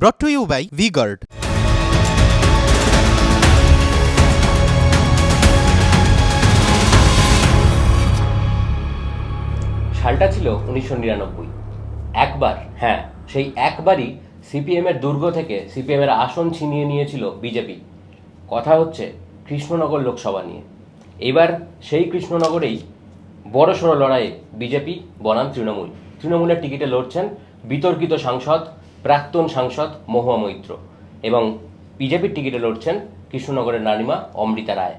brought to you by VGuard. সালটা ছিল উনিশশো নিরানব্বই। একবার হ্যাঁ সেই একবারই সিপিএমের দুর্গ থেকে সিপিএমের আসন ছিনিয়ে নিয়েছিল বিজেপি। কথা হচ্ছে কৃষ্ণনগর লোকসভা নিয়ে। এবার সেই কৃষ্ণনগরেই বড়সড় লড়াইয়ে বিজেপি বনাম তৃণমূল। তৃণমূলের টিকিটে লড়ছেন বিতর্কিত সাংসদ প্রাক্তন সাংসদ মহুয়া মৈত্র এবং বিজেপির টিকিটে লড়ছেন কৃষ্ণনগরের নানিমা অমৃতা রায়।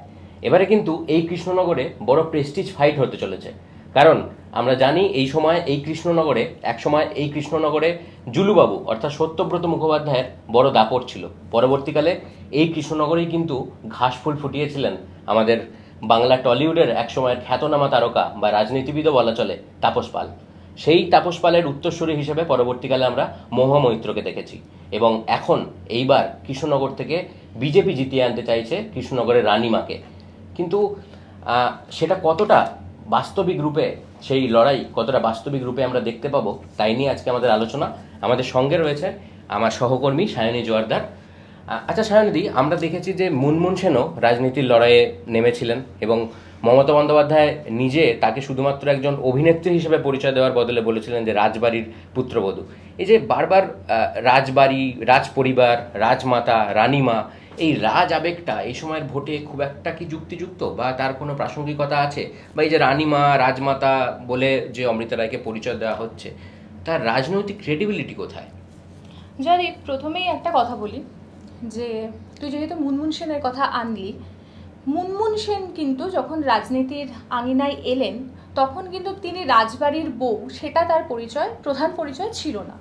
এবারে কিন্তু এই কৃষ্ণনগরে বড় প্রেস্টিজ ফাইট হতে চলেছে। কারণ আমরা জানি এই সময় এই কৃষ্ণনগরে একসময় এই কৃষ্ণনগরে জুলুবাবু অর্থাৎ সত্যব্রত মুখোপাধ্যায়ের বড় দাপট ছিল। পরবর্তীকালে এই কৃষ্ণনগরেই কিন্তু ঘাসফুল ফুটিয়েছিলেন আমাদের বাংলা টলিউডের এক একসময়ের খ্যাতনামা তারকা বা রাজনীতিবিদও বলা চলে তাপস পাল। সেই তাপস পালের উত্তরসূরি হিসেবে পরবর্তীকালে আমরা মহুয়া মৈত্রকে দেখেছি। এবং এখন এইবার কৃষ্ণনগর থেকে বিজেপি জিতিয়ে আনতে চাইছে কৃষ্ণনগরের রানীমাকে। কিন্তু সেটা কতটা বাস্তবিক রূপে, সেই লড়াই কতটা বাস্তবিক রূপে আমরা দেখতে পাবো, তাই নিয়ে আজকে আমাদের আলোচনা। আমাদের সঙ্গে রয়েছে আমার সহকর্মী সায়নী জোয়ারদার। আচ্ছা সায়নীদি আমরা দেখেছি যে মুনমুন সেনও রাজনীতির লড়াইয়ে নেমেছিলেন এবং মমতা বন্দ্যোপাধ্যায় নিজে তাকে শুধুমাত্র একজন অভিনেত্রী হিসেবে পরিচয় দেওয়ার বদলে বলেছিলেন যে রাজবাড়ির পুত্রবধূ। এই যে বারবার রাজবাড়ি রাজ পরিবার রাজমাতা, রানীমা, এই রাজ আবেগটা এই সময়ের ভোটে খুব একটা কি যুক্তিযুক্ত বা তার কোনো প্রাসঙ্গিকতা আছে? বা এই যে রানীমা, রাজমাতা বলে যে অমৃতা রায়কে পরিচয় দেওয়া হচ্ছে, তার রাজনৈতিক ক্রেডিবিলিটি কোথায়? জয়দীপ প্রথমেই একটা কথা বলি। যে তুই যেহেতু মুনমুন সেনের কথা আনলি, মুনমুন সেন কিন্তু যখন রাজনীতির আঙিনায় এলেন, তখন কিন্তু তিনি রাজবাড়ির বউ, সেটা তার পরিচয়, প্রধান পরিচয় ছিল না।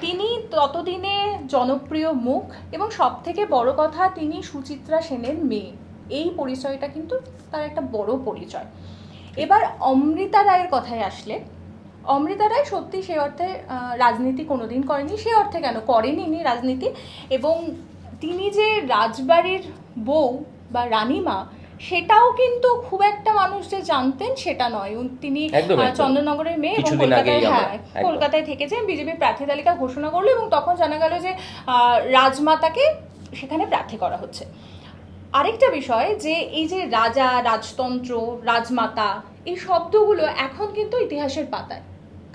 তিনি ততদিনে জনপ্রিয় মুখ এবং সব থেকে বড় কথা তিনি সুচিত্রা সেনের মেয়ে। এই পরিচয়টা কিন্তু তার একটা বড় পরিচয়। এবার অমৃতা রায়ের কথায় আসলে, অমৃতা রায় সত্যি সে অর্থে রাজনীতি কোনোদিন করেনি, সে অর্থে কেন করেনি রাজনীতি? এবং তিনি যে রাজবাড়ির বউ বা রানীমা সেটাও কিন্তু খুব একটা মানুষ যে জানতেন সেটা নয় তিনি। চন্দননগরের মেয়ে এবং কলকাতায় হ্যাঁ। কলকাতায় থেকেছেন বিজেপি প্রার্থী তালিকা ঘোষণা করল এবং তখন জানা গেল যে আহ, রাজমাতাকে সেখানে প্রার্থী করা হচ্ছে আরেকটা বিষয় যে এই যে রাজা রাজতন্ত্র রাজমাতা এই শব্দগুলো এখন কিন্তু ইতিহাসের পাতায়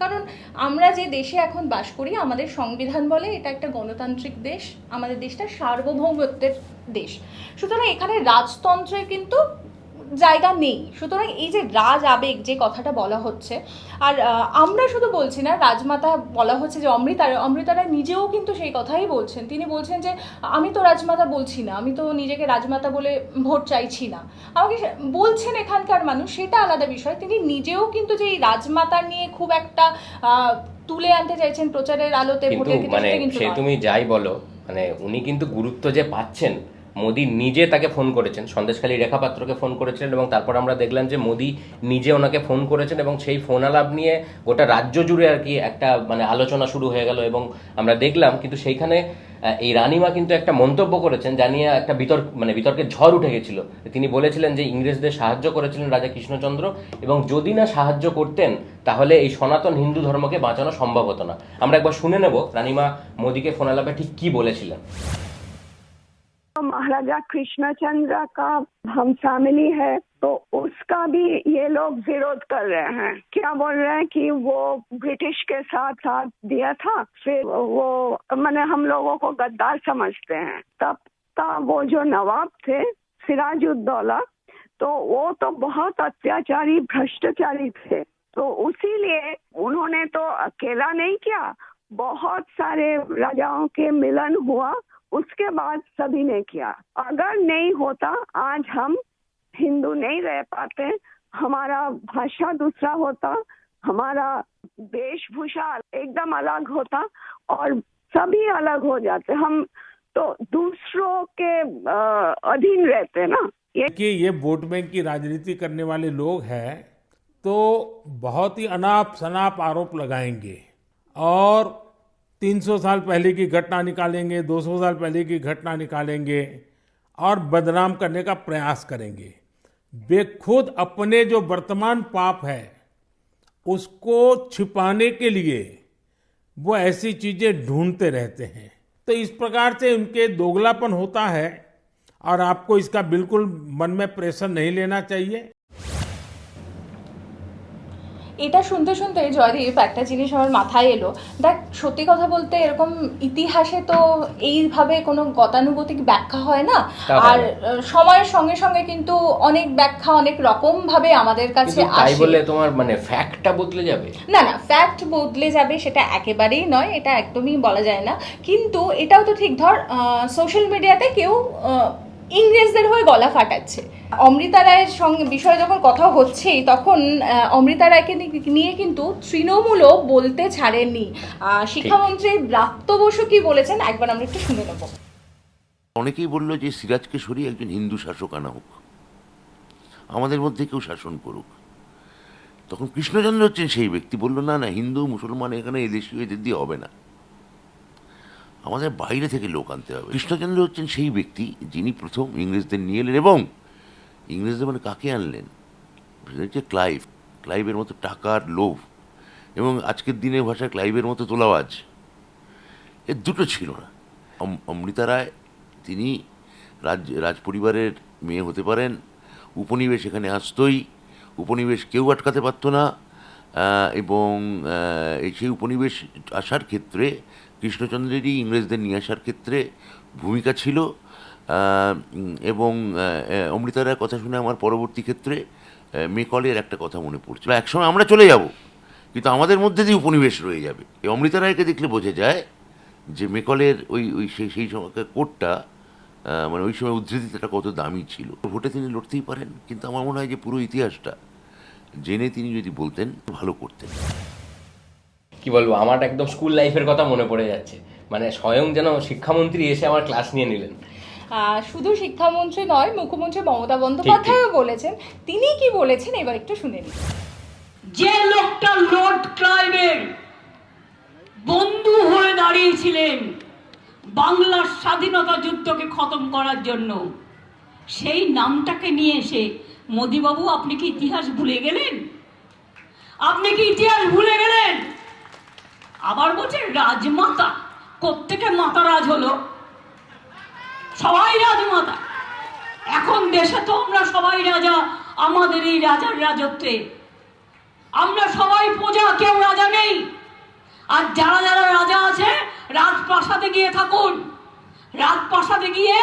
কারণ আমরা যে দেশে এখন বাস করি, আমাদের সংবিধান বলে এটা একটা গণতান্ত্রিক দেশ, আমাদের দেশটা সার্বভৌমত্বের দেশ। সুতরাং এখানে রাজতন্ত্রের কিন্তু জায়গা নেই। সুতরাং এই যে রাজ আবেগ যে কথাটা বলা হচ্ছে আর আমরা শুধু বলছি না রাজমাতা বলা হচ্ছে যে অমৃতা অমৃতারা নিজেও কিন্তু সেই কথাই বলছেন। তিনি বলছেন যে আমি তো রাজমাতা বলছি না আমি তো নিজেকে রাজমাতা বলে ভোট চাইছি না। আমাকে বলছেন এখানকার মানুষ সেটা আলাদা বিষয়। তিনি নিজেও কিন্তু যে এই রাজমাতা নিয়ে খুব একটা আহ, তুলে আনতে চাইছেন প্রচারের আলোতে ভোটের মানে কিন্তু সে তুমি যাই বলো মানে উনি কিন্তু গুরুত্ব যে পাচ্ছেন মোদি নিজে তাকে ফোন করেছেন, সন্দেশখালী রেখা পাত্রকে ফোন করেছিলেন এবং তারপর আমরা দেখলাম যে মোদি নিজে ওনাকে ফোন করেছেন এবং সেই ফোন আলাপ নিয়ে গোটা রাজ্য জুড়ে আর কি একটা মানে আলোচনা শুরু হয়ে গেল এবং আমরা দেখলাম, কিন্তু সেইখানে এই রানিমা কিন্তু একটা মন্তব্য করেছেন যা নিয়ে একটা বিতর্ক মানে বিতর্কের ঝড় উঠে গেছিল। তিনি বলেছিলেন যে ইংরেজদের সাহায্য করেছিলেন রাজা কৃষ্ণচন্দ্র এবং যদি না সাহায্য করতেন, তাহলে এই সনাতন হিন্দু ধর্মকে বাঁচানো সম্ভব হতো না। আমরা একবার শুনে নেব রানিমা মোদীকে ফোন আলাপে ঠিক কি বলেছিলেন। महाराजा कृष्णचंद्र का हम फैमिली है तो उसका भी ये लोग विरोध कर रहे हैं। क्या बोल रहे हैं कि वो ब्रिटिश के साथ साथ दिया था? फिर वो, मैंने हम लोगों को गद्दार समझते हैं। तब का वो जो नवाब थे, सिराजुद्दौला तो वो तो बहुत अत्याचारी, भ्रष्टाचारी थे। तो उसीलिए उन्होंने तो अकेला नहीं किया। बहुत सारे राजाओं के मिलन हुआ। उसके बाद सभी ने किया। अगर नहीं होता, आज हम हिंदू नहीं रह पाते, हमारा भाषा दूसरा होता, हमारा वेशभूषा एकदम अलग होता और सभी अलग हो जाते। हम तो दूसरों के अधीन रहते ना। ये कि ये वोट बैंक की राजनीति करने वाले लोग हैं तो बहुत ही अनाप शनाप आरोप लगाएँगे। और 300 साल पहले की घटना निकालेंगे 200 साल पहले की घटना निकालेंगे और बदनाम करने का प्रयास करेंगे। वे खुद अपने जो वर्तमान पाप है, उसको छिपाने के लिए वो ऐसी चीज़ें ढूंढते रहते हैं। तो इस प्रकार से उनके दोगलापन होता है और आपको इसका बिल्कुल मन में प्रेशर नहीं लेना चाहिए। এটা শুনতে শুনতে জয়দীপ একটা জিনিস আমার মাথায় এলো। দেখ সত্যি কথা বলতে এরকম ইতিহাসে তো এইভাবে কোনো গতানুগতিক ব্যাখ্যা হয় না। আর সময়ের সঙ্গে সঙ্গে কিন্তু অনেক ব্যাখ্যা অনেক রকম ভাবে আমাদের কাছে তাই বলে তোমার মানে ফ্যাক্টটা বদলে যাবে? না না ফ্যাক্ট বদলে যাবে সেটা একেবারেই নয় এটা একদমই বলা যায় না। কিন্তু এটাও তো ঠিক ধর সোশ্যাল মিডিয়াতে কেউ ইংরেজদের হয়ে গলা ফাটাচ্ছে। অমৃতা রায়ের সঙ্গে বিষয়ে যখন কথা হচ্ছেই তখন অমৃতা রায়কে নিয়ে কিন্তু তৃণমূলও বলতে ছাড়েননি আহ, শিক্ষামন্ত্রী ব্রাত্য বসু কি বলেছেন? একবার আমরা একটু শুনে নেব। অনেকেই বলল যে সিরাজকে সরিয়ে একজন হিন্দু শাসক আনা হোক। আমাদের মধ্যে কেউ শাসন করুক। তখন কৃষ্ণচন্দ্র হচ্ছেন সেই ব্যক্তি। বলল না না হিন্দু মুসলমান এখানে এদেশীয় এদের দিয়ে হবে না। আমাদের বাইরে থেকে লোক আনতে হবে। কৃষ্ণচন্দ্র হচ্ছেন সেই ব্যক্তি যিনি প্রথম ইংরেজদের নিয়ে এলেন এবং ইংরেজদের মানে কাকে আনলেন? হচ্ছে ক্লাইভ। ক্লাইভের মতো টাকার লোভ। এবং আজকের দিনের ভাষায় ক্লাইভের মতো তোলাবাজ এর দুটো ছিল না। অমৃতা রায়, তিনি রাজ রাজ পরিবারের মেয়ে হতে পারেন। উপনিবেশ এখানে আসতোই। উপনিবেশ কেউ আটকাতে পারতো না। এবং সেই উপনিবেশ আসার ক্ষেত্রে কৃষ্ণচন্দ্রেরই ইংরেজদের নিয়ে আসার ক্ষেত্রে ভূমিকা ছিল। এবং আহ, আহ, অমৃতা রায়ের কথা শুনে আমার পরবর্তী ক্ষেত্রে মেকলের একটা কথা মনে পড়ছে। একসময় আমরা চলে যাব কিন্তু আমাদের মধ্যে দিয়ে উপনিবেশ রয়ে যাবে এই অমৃতা রায়কে দেখলে বোঝা যায় যে মেকলের ওই ওই সেই সেই সময়কার কোটটা মানে ওই সময় উদ্ধৃতিটা কত দামি ছিল। ভোটে তিনি লড়তেই পারেন কিন্তু আমার মনে হয় যে পুরো ইতিহাসটা জেনে তিনি যদি বলতেন ভালো করতেন। কি বলব আমার একদম স্কুল লাইফের কথা মনে পড়ে যাচ্ছে। মানে স্বয়ং যেন শিক্ষামন্ত্রী এসে আমার ক্লাস নিয়ে নিলেন। শুধু শিক্ষামন্ত্রী নয় মুখ্যমন্ত্রী মমতা বন্দ্যোপাধ্যায়ও বলেছেন। তিনি কি বলেছেন এবার একটু শুনে নিই যে লোকটা লর্ড ক্লাইভের বন্ধু হয়ে দাঁড়িয়েছিলেন বাংলার স্বাধীনতা যুদ্ধকে খতম করার জন্য সেই নামটাকে নিয়ে এসে মোদিবাবু আপনি কি ইতিহাস ভুলে গেলেন? আপনি কি ইতিহাস ভুলে গেলেন? আবার বলছে রাজমাতা। কোত্থেকে মাতারাজ হলো? সবাই রাজমাতা। এখন দেশে তো আমরা সবাই রাজা, আমাদের এই রাজার রাজত্বে। আমরা সবাই প্রজা, কেউ রাজা নেই। আর যারা যারা রাজা আছে, রাজপ্রাসাদে গিয়ে থাকুন। রাজপ্রাসাদে গিয়ে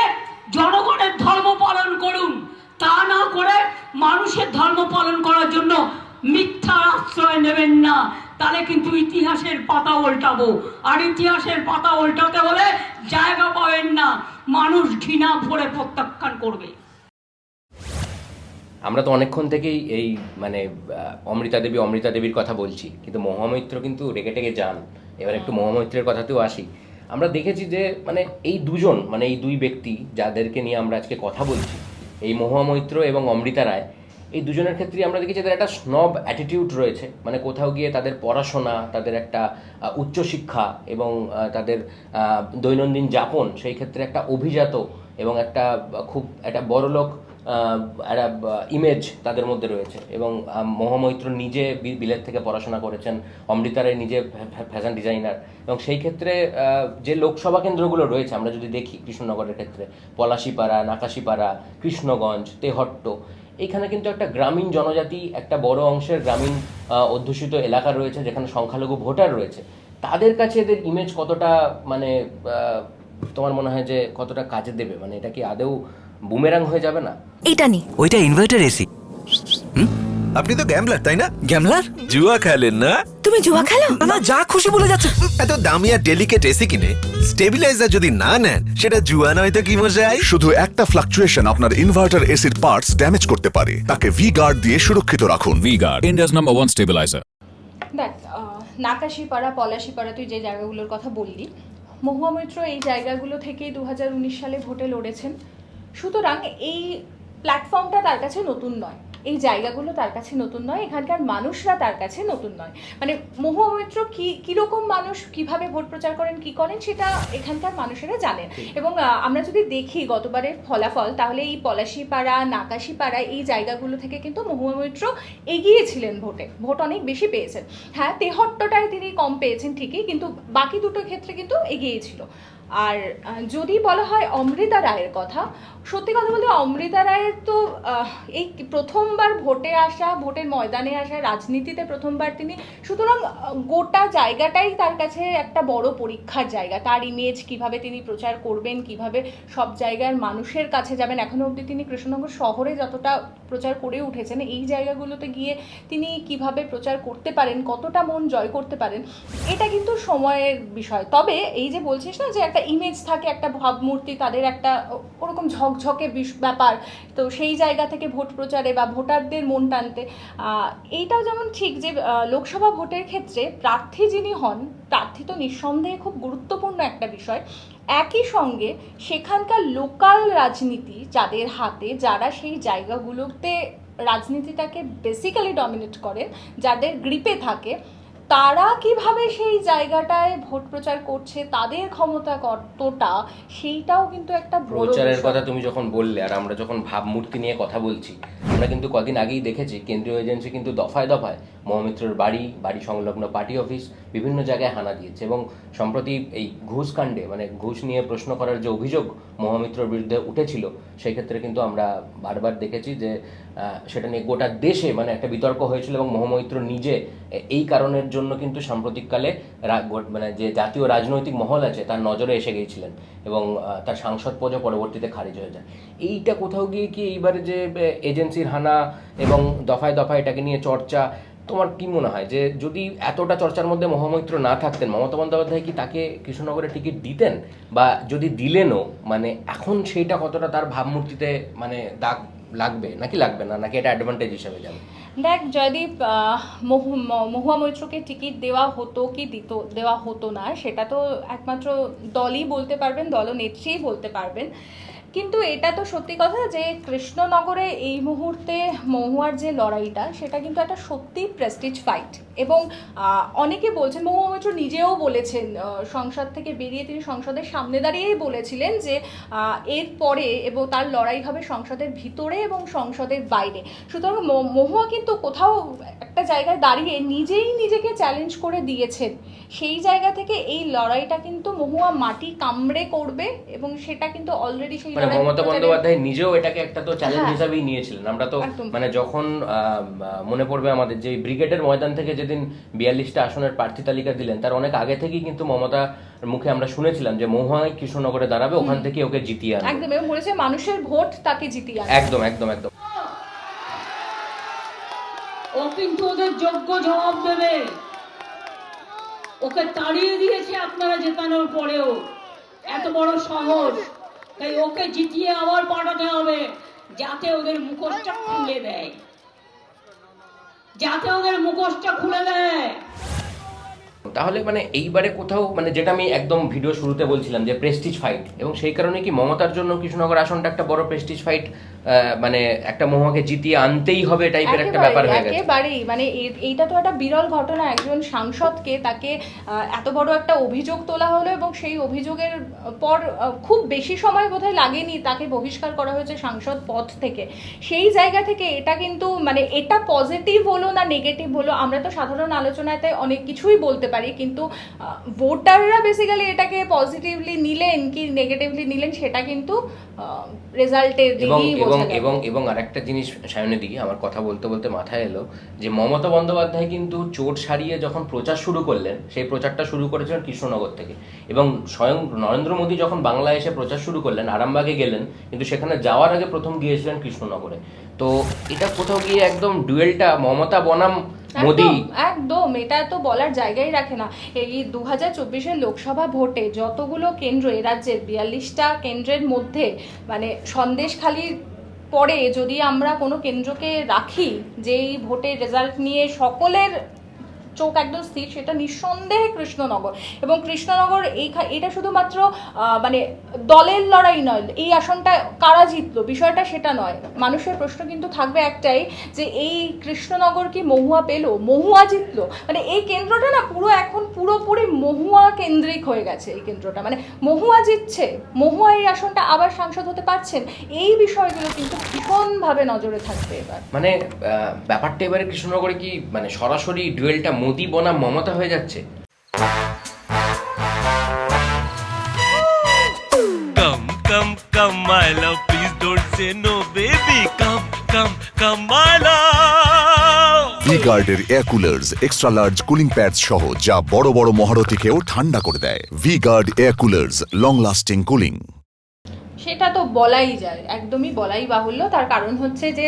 জনগণের ধর্ম পালন করুন। তা না করে মানুষের ধর্ম পালন করার জন্য মিথ্যা আশ্রয় নেবেন না। তাহলে কিন্তু ইতিহাসের পাতা উল্টাবো। আর ইতিহাসের পাতা উল্টাতে হলে জায়গা পাবেন না। মানুষ ঘৃণা ভরে প্রত্যাখ্যান করবে। আমরা তো অনেকক্ষণ থেকেই এই মানে অমৃতা দেবী, অমৃতা দেবীর কথা বলছি। কিন্তু মহামৈত্র কিন্তু রেগে টেগে যান। এবার একটু মহামৈত্রের কথাতেও আসি। আমরা দেখেছি যে মানে এই দুজন মানে এই দুই ব্যক্তি যাদেরকে নিয়ে আমরা আজকে কথা বলছি, এই মহামৈত্র এবং অমৃতা রায় এই দুজনের ক্ষেত্রেই আমরা দেখি তাদের একটা স্নব অ্যাটিটিউড রয়েছে। মানে কোথাও গিয়ে তাদের পড়াশোনা, তাদের একটা উচ্চশিক্ষা এবং তাদের দৈনন্দিন যাপন সেই ক্ষেত্রে একটা অভিজাত এবং একটা খুব, একটা বড়লোক একটা ইমেজ তাদের মধ্যে রয়েছে। এবং মহামৈত্র নিজে বি- বিলেত থেকে পড়াশোনা করেছেন, অমৃতা রায় নিজে ফ্যাশন ডিজাইনার এবং সেই ক্ষেত্রে যে লোকসভা কেন্দ্রগুলো রয়েছে, আমরা যদি দেখি কৃষ্ণনগরের ক্ষেত্রে, পলাশিপাড়া, নাকাশিপাড়া, কৃষ্ণগঞ্জ, তেহট্ট এইখানে কিন্তু একটা গ্রামীণ জনজাতি একটা বড় অংশের গ্রামীণ অধ্যুষিত এলাকা রয়েছে যেখানে সংখ্যালঘু ভোটার রয়েছে। তাদের কাছে এদের ইমেজ কতটা মানে তোমার মনে হয় যে কতটা কাজে দেবে? মানে এটা কি আদেও বুমেরাং হয়ে যাবে না? এটা নি ওইটা ইনভার্টার এসি আপনি তো গ্যামলার তাই না? গ্যামলার জুয়া খেলেন না? তুমি জুয়া খেলো? না যা খুশি বলে যাচ্ছে। এত দামি আর ডেলিকেট এসি কিনে স্টেবিলাইজার যদি না নেন সেটা জুয়া নয় তো কি মজাই শুধু একটা ফ্লাকচুয়েশন আপনার ইনভার্টার এসির পার্টস ড্যামেজ করতে পারে। তাকে ভি গার্ড দিয়ে সুরক্ষিত রাখুন। V-Guard, India's number one stabilizer. দেখ আহ, নাকাশিপাড়া পলাশিপাড়া তুই যে জায়গাগুলোর কথা বললি মহুয়া মৈত্র এই জায়গাগুলো থেকেই দু হাজার উনিশ সালে ভোটে লড়েছেন। সুতরাং এই প্ল্যাটফর্মটা তার কাছে নতুন নয়। এই জায়গাগুলো তার কাছে নতুন নয়। এখানকার মানুষরা তার কাছে নতুন নয়। মানে মহুয়া মৈত্র কি কীরকম মানুষ কীভাবে ভোট প্রচার করেন কি করেন সেটা এখানকার মানুষেরা জানেন। এবং আমরা যদি দেখি গতবারের ফলাফল তাহলে এই পলাশিপাড়া নাকাশিপাড়া এই জায়গাগুলো থেকে কিন্তু মহুয়া মৈত্র এগিয়েছিলেন ভোটে। ভোট অনেক বেশি পেয়েছেন। হ্যাঁ তেহট্টটায় তিনি কম পেয়েছেন ঠিকই কিন্তু বাকি দুটো ক্ষেত্রে কিন্তু এগিয়েছিল। আর যদি বলা হয় অমৃতা রায়ের কথা, সত্যি কথা বলতে অমৃতা রায়ের তো এই প্রথমবার ভোটে আসা, ভোটের ময়দানে আসা, রাজনীতিতে প্রথমবার তিনি, সুতরাং গোটা জায়গাটাই তার কাছে একটা বড় পরীক্ষার জায়গা। তার ইমেজ কীভাবে তিনি প্রচার করবেন, কীভাবে সব জায়গার মানুষের কাছে যাবেন এখনও অবধি তিনি কৃষ্ণনগর শহরে যতটা প্রচার করে উঠেছেন, এই জায়গাগুলোতে গিয়ে তিনি কীভাবে প্রচার করতে পারেন, কতটা মন জয় করতে পারেন, এটা কিন্তু সময়ের বিষয়। তবে এই যে বলছিস না যে একটা ইমেজ থাকে, একটা ভাবমূর্তি, তাদের একটা ওরকম ঝকঝকে ব্যাপার। তো সেই জায়গা থেকে ভোট প্রচারে বা ভোটারদের মন টানতে এইটাও যেমন ঠিক যে লোকসভা ভোটের ক্ষেত্রে প্রার্থী যিনি হন, প্রার্থী তো নিঃসন্দেহে খুব গুরুত্বপূর্ণ একটা বিষয়। একই সঙ্গে সেখানকার লোকাল রাজনীতি যাদের হাতে, যারা সেই জায়গাগুলোতে রাজনীতিটাকে বেসিক্যালি ডমিনেট করেন, যাদের গ্রিপে থাকে তারা কীভাবে সেই জায়গাটায় ভোট প্রচার করছে তাদের ক্ষমতা কতটা সেইটাও কিন্তু একটা প্রচারের কথা তুমি যখন বললে আর আমরা যখন ভাবমূর্তি নিয়ে কথা বলছি আমরা কিন্তু কদিন আগেই দেখেছি কেন্দ্রীয় এজেন্সি কিন্তু দফায় দফায় মহামিত্রর বাড়ি বাড়ি সংলগ্ন পার্টি অফিস বিভিন্ন জায়গায় হানা দিয়েছে এবং সম্প্রতি এই ঘুষ কাণ্ডে মানে ঘুষ নিয়ে প্রশ্ন করার যে অভিযোগ মহামিত্রর বিরুদ্ধে উঠেছিল, সেই ক্ষেত্রে কিন্তু আমরা বারবার দেখেছি যে সেটা নিয়ে গোটা দেশে মানে একটা বিতর্ক হয়েছিল এবং মহামৈত্র নিজে এই কারণের জন্য কিন্তু সাম্প্রতিককালে মানে যে জাতীয় রাজনৈতিক মহল আছে, তার নজরে এসে গিয়েছিলেন এবং তার সাংসদ পদও পরবর্তীতে খারিজ হয়ে যায়। এইটা কোথাও গিয়ে কি এইবারে যে এজেন্সির হানা এবং দফায় দফায় এটাকে নিয়ে চর্চা তোমার কি মনে হয়? যে যদি এতটা চর্চার মধ্যে মহামৈত্র না থাকতেন, মমতা বন্দ্যোপাধ্যায় কি তাকে কৃষ্ণনগরে টিকিট দিতেন? বা যদি দিলেনও মানে এখন সেইটা কতটা তার ভাবমূর্তিতে মানে দাগ লাগবে? নাকি লাগবে না? নাকি এটা অ্যাডভান্টেজ হিসেবে যাবে? দেখ জয়দীপ মহুয়া মৈত্রকে টিকিট দেওয়া হতো কি দিত, দেওয়া হতো না, সেটা তো একমাত্র দলই বলতে পারবেন, দলনেত্রীই বলতে পারবেন। কিন্তু এটা তো সত্যি কথা যে কৃষ্ণনগরে এই মুহূর্তে মহুয়ার যে লড়াইটা, সেটা কিন্তু একটা সত্যি প্রেস্টিজ ফাইট এবং অনেকে বলছেন, মহুয়া মৈত্র নিজেও বলেছেন সংসদ থেকে বেরিয়ে তিনি সংসদের সামনে দাঁড়িয়েই বলেছিলেন যে এরপরে এবং তার লড়াই হবে সংসদের ভিতরে এবং সংসদের বাইরে। সুতরাং মহুয়া কিন্তু কোথাও একটা জায়গায় দাঁড়িয়ে নিজেই নিজেকে চ্যালেঞ্জ করে দিয়েছেন। সেই জায়গা থেকে এই লড়াইটা কিন্তু মহুয়া মাটি কামড়ে করবে এবং সেটা কিন্তু অলরেডি সেই মানে মমতা বন্দ্যোপাধ্যায় নিজেও এটাকে একটা তো চ্যালেঞ্জ। হিসাবেই নিয়েছিলেন। আমরা তো মানে যখন মনে পড়বে আমাদের যে ব্রিগেডের ময়দান থেকে যেদিন বিয়াল্লিশটা আসনের প্রার্থী তালিকা দিলেন তার অনেক আগে থেকেই কিন্তু মমতা মুখে আমরা শুনেছিলাম যে মহুয়াই কৃষ্ণনগরে দাঁড়াবে ওখান থেকে ওকে জিতিয়ে আনবে। একদম এবং বলেছে মানুষের ভোট তাকে জিতিয়ে আনবে। একদম একদম একদম। ও কিন্তু ওদের যোগ্য জবাব দেবে। ওকে তাড়িয়ে দিয়েছে আপনারা জেতানোর পরেও। এত বড় সাহস। তাই ওকে জিতিয়ে আবার পাঠাতে হবে, যাতে ওদের মুখোশটা খুলে দেয়। যাতে ওদের মুখোশটা খুলে দেয়। তাহলে মানে এইবারে কোথাও মানে যেটা আমি একদম ভিডিও শুরুতে বলছিলাম যে প্রেস্টিজ ফাইট এবং সেই কারণে কি মমতার জন্য কৃষ্ণনগর আসনটা একটা বড় প্রেস্টিজ ফাইট মানে একটা মহুয়াকে জিতিয়ে আনতেই হবে টাইপের একটা ব্যাপার হয়ে গেছে। একেবারেই। মানে এইটা তো একটা বিরল ঘটনা একজন সাংসদকে তাকে এত বড় একটা অভিযোগ তোলা হলো এবং সেই অভিযোগের পর খুব বেশি সময় বোধহয় লাগেনি তাকে বহিষ্কার করা হয়েছে সাংসদ পদ থেকে। সেই জায়গা থেকে এটা কিন্তু মানে এটা পজিটিভ হলো না নেগেটিভ হলো আমরা তো সাধারণ আলোচনাতে অনেক কিছুই বলতে পারি কিন্তু ভোটাররা বেসিক্যালি এটাকে পজিটিভলি নিলেন কি নেগেটিভলি নিলেন সেটা কিন্তু রেজাল্টের এবং এবং এবং এবং আরেকটা জিনিস দিয়ে আমার কথা বলতে বলতে মাথায় এলো যে মমতা বন্দ্যোপাধ্যায় কিন্তু চোট সারিয়ে যখন প্রচার শুরু করলেন সেই প্রচারটা শুরু করেছিলেন কৃষ্ণনগর থেকে। এবং স্বয়ং নরেন্দ্র মোদী যখন বাংলায় এসে প্রচার শুরু করলেন আরামবাগে গেলেন কিন্তু সেখানে যাওয়ার আগে প্রথম গিয়েছিলেন কৃষ্ণনগরে। তো এটা কোথাও গিয়ে একদম ডুয়েলটা মমতা বনাম মোদি। একদম, এটা তো বলার জায়গাই রাখে না। এই দু হাজার চব্বিশের লোকসভা ভোটে যতগুলো কেন্দ্র এ রাজ্যের বিয়াল্লিশটা কেন্দ্রের মধ্যে মানে সন্দেশখালির পরে যদি আমরা কোনো কেন্দ্রকে রাখি যেই ভোটের রেজাল্ট নিয়ে সকলের চোখ একদম স্থির, সেটা নিঃসন্দেহে কৃষ্ণনগর। এবং কৃষ্ণনগর এই এটা শুধুমাত্র মানে দলের লড়াই নয়, এই আসনটা কারা জিতলো? বিষয়টা সেটা নয়। মানুষের প্রশ্ন কিন্তু থাকবে একটাই যে এই কৃষ্ণনগর কি মহুয়া পেল? মহুয়া জিতলো? মানে এই কেন্দ্রটা না পুরো এখন পুরোপুরি মহুয়া কেন্দ্রিক হয়ে গেছে এই কেন্দ্রটা। মানে মহুয়া জিতছে, মহুয়া এই আসনটা আবার সাংসদ হতে পারছেন, এই বিষয়গুলো কিন্তু ভীষণভাবে নজরে থাকবে এবার। মানে ব্যাপারটা এবারে কৃষ্ণনগরে কি মানে সরাসরি ডুয়েলটা মোদি বনাম মমতা হয়ে যাচ্ছে. ভি গার্ডের air coolers extra large cooling pads সহ যা বড় বড় মহারথীকেও ঠান্ডা করে দেয়। V guard air coolers long lasting cooling সেটা তো বলাই যায়, একদমই বলাই বাহুল্য। তার কারণ হচ্ছে যে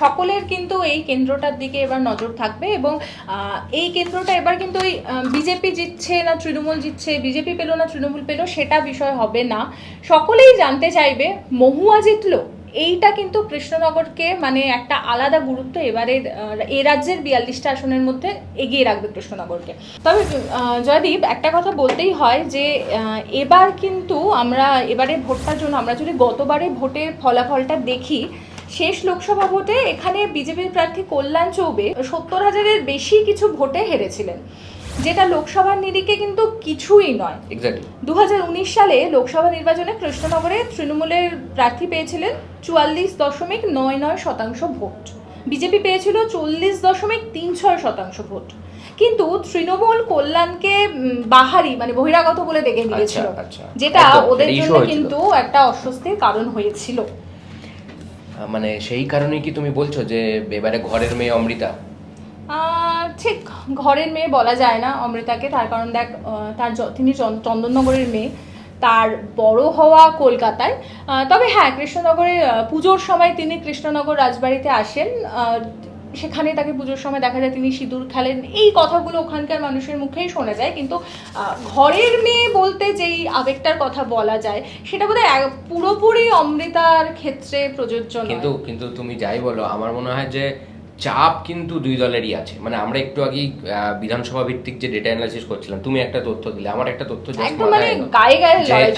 সকলের কিন্তু এই কেন্দ্রটার দিকে এবার নজর থাকবে এবং এই কেন্দ্রটা এবার কিন্তু ওই বিজেপি জিতছে না তৃণমূল জিতছে, বিজেপি পেল না তৃণমূল পেল, সেটা বিষয় হবে না। সকলেই জানতে চাইবে, মহুয়া জিতলো এইটা কিন্তু কৃষ্ণনগরকে মানে একটা আলাদা গুরুত্ব এবারের আহ, এ রাজ্যের বিয়াল্লিশটা আসনের মধ্যে এগিয়ে রাখবে কৃষ্ণনগরকে। তবে জয়দীপ একটা কথা বলতেই হয় যে এবার কিন্তু আমরা এবারে ভোটটার জন্য আমরা যদি গতবারে ভোটের ফলাফলটা দেখি শেষ লোকসভা ভোটে এখানে বিজেপির প্রার্থী কল্যাণ চৌবে সত্তর হাজারের বেশি কিছু ভোটে হেরেছিলেন। যেটা লোকসভার নিরিখে কিন্তু কিছুই নয়। উনিশ সালে লোকসভা নির্বাচনে কৃষ্ণনগরে তৃণমূলের প্রার্থী পেয়েছিলেন চুয়াল্লিশ দশমিক নয় নয় শতাংশ ভোট। বিজেপি পেয়েছিল চল্লিশ দশমিক তিন ছয় শতাংশ ভোট। কিন্তু তৃণমূল কল্যাণকে বাহারি মানে বহিরাগত বলে দেখে দিয়েছিল আচ্ছা। যেটা ওদের জন্য কিন্তু একটা অস্বস্তির কারণ হয়েছিল। মানে সেই কারণেই কি তুমি বলছো যে এবারে ঘরের মেয়ে অমৃতা? আহ, ঠিক ঘরের মেয়ে বলা যায় না অমৃতাকে। তার কারণ দেখ তার তিনি চন্দ- চন্দননগরের মেয়ে। তার বড় হওয়া কলকাতায়। তবে হ্যাঁ কৃষ্ণনগরে পুজোর সময় তিনি কৃষ্ণনগর রাজবাড়িতে আসেন। সেখানে তাকে পুজোর সময় দেখা যায় তিনি সিঁদুর খেলেন। এই কথাগুলো ওখানকার মানুষের মুখেই শোনা যায়। কিন্তু ঘরের মেয়ে বলতে যেই আবেগটার কথা বলা যায়, সেটা বোধহয় পুরোপুরি অমৃতার ক্ষেত্রে প্রযোজ্য কিন্তু কিন্তু তুমি যাই বলো, আমার মনে হয় যে চাপ কিন্তু দুই দলেরই আছে। মানে আমরা একটু আগেই বিধানসভা ভিত্তিক যে ডেটা অ্যানালাইসিস করছিলাম তুমি একটা তথ্য দিলে আমার একটা তথ্য মানে যে হ্যাঁ,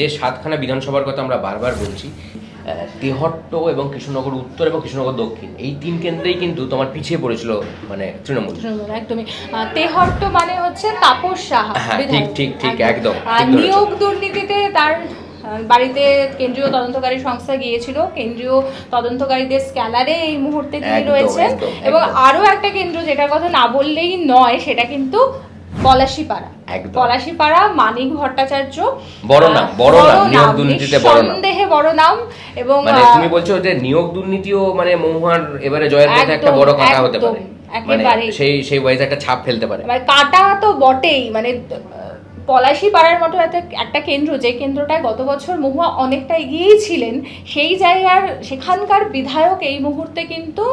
যে সাতখানা বিধানসভার কথা আমরা বারবার বলছি তেহট্ট এবং কৃষ্ণনগর উত্তর এবং কৃষ্ণনগর দক্ষিণ এই তিন কেন্দ্রেই কিন্তু তোমার পিছিয়ে পড়েছিল মানে তৃণমূল। তৃণমূল, একদমই। তেহট্ট মানে হচ্ছে তাপস সাহা হ্যাঁ, ঠিক, ঠিক, ঠিক, একদম। নিয়োগ দুর্নীতিতে তার বাড়িতে কেন্দ্রীয় তদন্তকারী সংস্থা গিয়েছিল। কেন্দ্রীয় তদন্তকারীদের স্ক্যানারে এই মুহূর্তে তিনি রয়েছেন। এবং একদম। আরও একটা কেন্দ্র যেটার কথা না বললেই নয় সেটা কিন্তু পলাশিপাড়া। পলাশিপাড়া মানিক ভট্টাচার্য। বড় নাম, বড় নাম, নিয়োগ দুর্নীতিতে বড় নাম। নিঃসন্দেহে বড় নাম এবং মানে তুমি বলছো যে নিয়োগ দুর্নীতিও মানে মহুয়ার এবারে জয়ের পথে একটা বড় কাঁটা হতে পারে। মানে। সেই সেই ওয়াইজ একটা ছাপ ফেলতে পারে। এবার কাটা তো বটেই মানে পলাশি পাড়ার মতো একটা একটা কেন্দ্র যে কেন্দ্রটায় গত বছর মহুয়া অনেকটা এগিয়েই ছিলেন সেই জায়গার সেখানকার বিধায়ক এই মুহূর্তে কিন্তু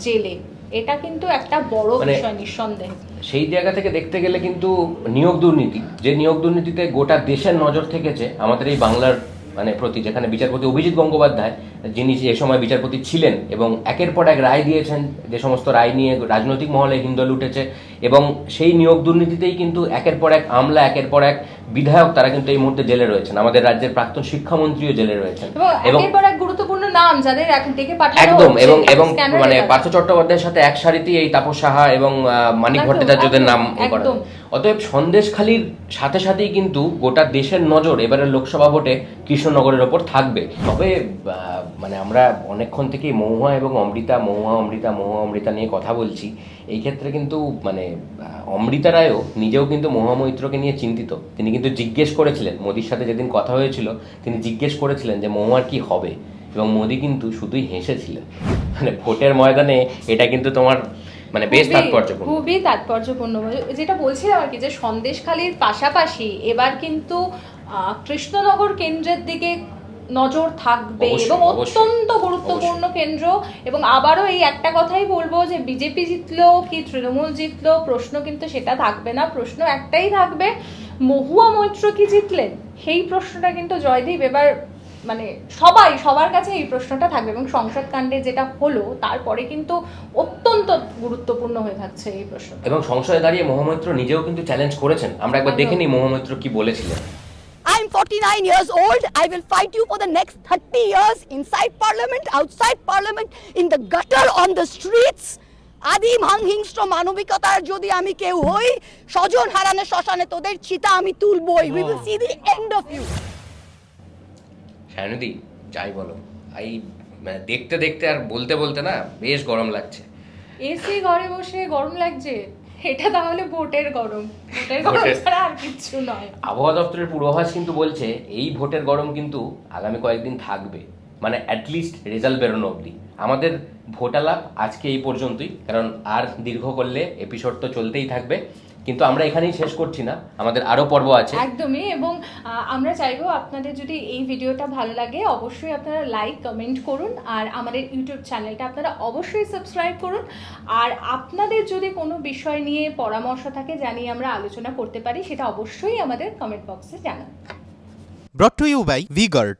জেলে। এটা কিন্তু একটা বড় মানে- বিষয় নিঃসন্দেহে। সেই জায়গা থেকে দেখতে গেলে কিন্তু নিয়োগ দুর্নীতি। যে নিয়োগ দুর্নীতিতে গোটা দেশের নজর থেকেছে আমাদের এই বাংলার মানে প্রতি যেখানে বিচারপতি অভিজিৎ গঙ্গোপাধ্যায় যিনি যে সময় বিচারপতি ছিলেন এবং একের পর এক রায় দিয়েছেন যে সমস্ত রায় নিয়ে রাজনৈতিক মহলে হিন্দল উঠেছে এবং সেই নিয়োগ দুর্নীতিতেই কিন্তু একের পর এক আমলা একের পর এক বিধায়ক তারা কিন্তু এই মুহূর্তে জেলে রয়েছেন। আমাদের রাজ্যের প্রাক্তন শিক্ষামন্ত্রীও জেলে রয়েছেন। এবং গুরুত্বপূর্ণ নাম যাদের ডেকে পাঠানো একদম এবং এবং মানে পার্থ চট্টোপাধ্যায়ের সাথে এক সারিতেই এই তাপস সাহা এবং মানিক ভট্টাচার্যদের নাম করা। অতএব সন্দেশখালির সাথে সাথেই কিন্তু গোটা দেশের নজর এবারের লোকসভা ভোটে কৃষ্ণনগরের ওপর থাকবে। তবে মানে আমরা অনেকক্ষণ থেকেই মহুয়া এবং অমৃতা মহুয়া অমৃতা মহুয়া অমৃতা নিয়ে কথা বলছি। এই ক্ষেত্রে কিন্তু মানে অমৃতা রায়ও নিজেও কিন্তু মহুয়া মৈত্রকে নিয়ে চিন্তিত। তিনি কিন্তু জিজ্ঞেস করেছিলেন মোদির সাথে যেদিন কথা হয়েছিল তিনি জিজ্ঞেস করেছিলেন যে মহুয়ার কি হবে? এবং মোদি কিন্তু শুধুই হেসেছিলেন। মানে ভোটের ময়দানে এটা কিন্তু তোমার মানে বেশ তাৎপর্যপূর্ণ। খুবই তাৎপর্যপূর্ণ। যেটা বলছিলাম আর কি যে সন্দেশখালির পাশাপাশি এবার কিন্তু কৃষ্ণনগর কেন্দ্রের দিকে নজর থাকবে এবং অত্যন্ত গুরুত্বপূর্ণ কেন্দ্র। এবং আবারও এই একটা কথাই বলব যে বিজেপি জিতলো কি তৃণমূল জিতলো প্রশ্ন কিন্তু সেটা থাকবে না। প্রশ্ন একটাই থাকবে মহুয়া মৈত্র কি জিতলেন? সেই প্রশ্নটা কিন্তু জয়দীপ এবার মানে সবাই সবার কাছে এই প্রশ্নটা থাকবে এবং সংসদ কাণ্ডে যেটা হলো তারপরে কিন্তু অত্যন্ত গুরুত্বপূর্ণ হয়ে থাকছে এই প্রশ্ন এবং সংসদে দাঁড়িয়ে মহামৈত্র নিজেও কিন্তু চ্যালেঞ্জ করেছেন। আমরা একবার দেখে নিই মহামৈত্র কি বলেছিলেন। I'm 49 years old. I will fight you for the next 30 years inside parliament, outside parliament, in the gutter, on the streets. আদিম হিংস্র মানবিকতার যদি আমি কেউ হই স্বজন হারানো শ্মশানে তোদের চিতা আমি তুলবই we will see the end of you শায়নদি যাই বলো এই মানে দেখতে দেখতে আর বলতে বলতে না বেশ গরম লাগছে এসি ঘরে বসে গরম লাগছে এটা তাহলে ভোটের গরম। ভোটের গরম ছাড়া আর কিছু নয়। আবহাওয়া দপ্তরের পূর্বাভাস কিন্তু বলছে এই ভোটের গরম কিন্তু আগামী কয়েকদিন থাকবে। মানে অ্যাটলিস্ট রেজাল্ট বেরোনো অবধি। আমাদের ভোটালাপ আজকে এই পর্যন্তই কারণ আর দীর্ঘ করলে এপিসোড তো চলতেই থাকবে। কিন্তু আমরা এখানেই শেষ করছি না। আমাদের আরও পর্ব আছে। একদমই এবং আমরা চাইব আপনাদের যদি এই ভিডিওটা ভালো লাগে অবশ্যই আপনারা লাইক কমেন্ট করুন আর আমাদের ইউটিউব চ্যানেলটা আপনারা অবশ্যই সাবস্ক্রাইব করুন। আর আপনাদের যদি কোনো বিষয় নিয়ে পরামর্শ থাকে যা নিয়ে আমরা আলোচনা করতে পারি সেটা অবশ্যই আমাদের কমেন্ট বক্সে জানান। Brought to you by vguard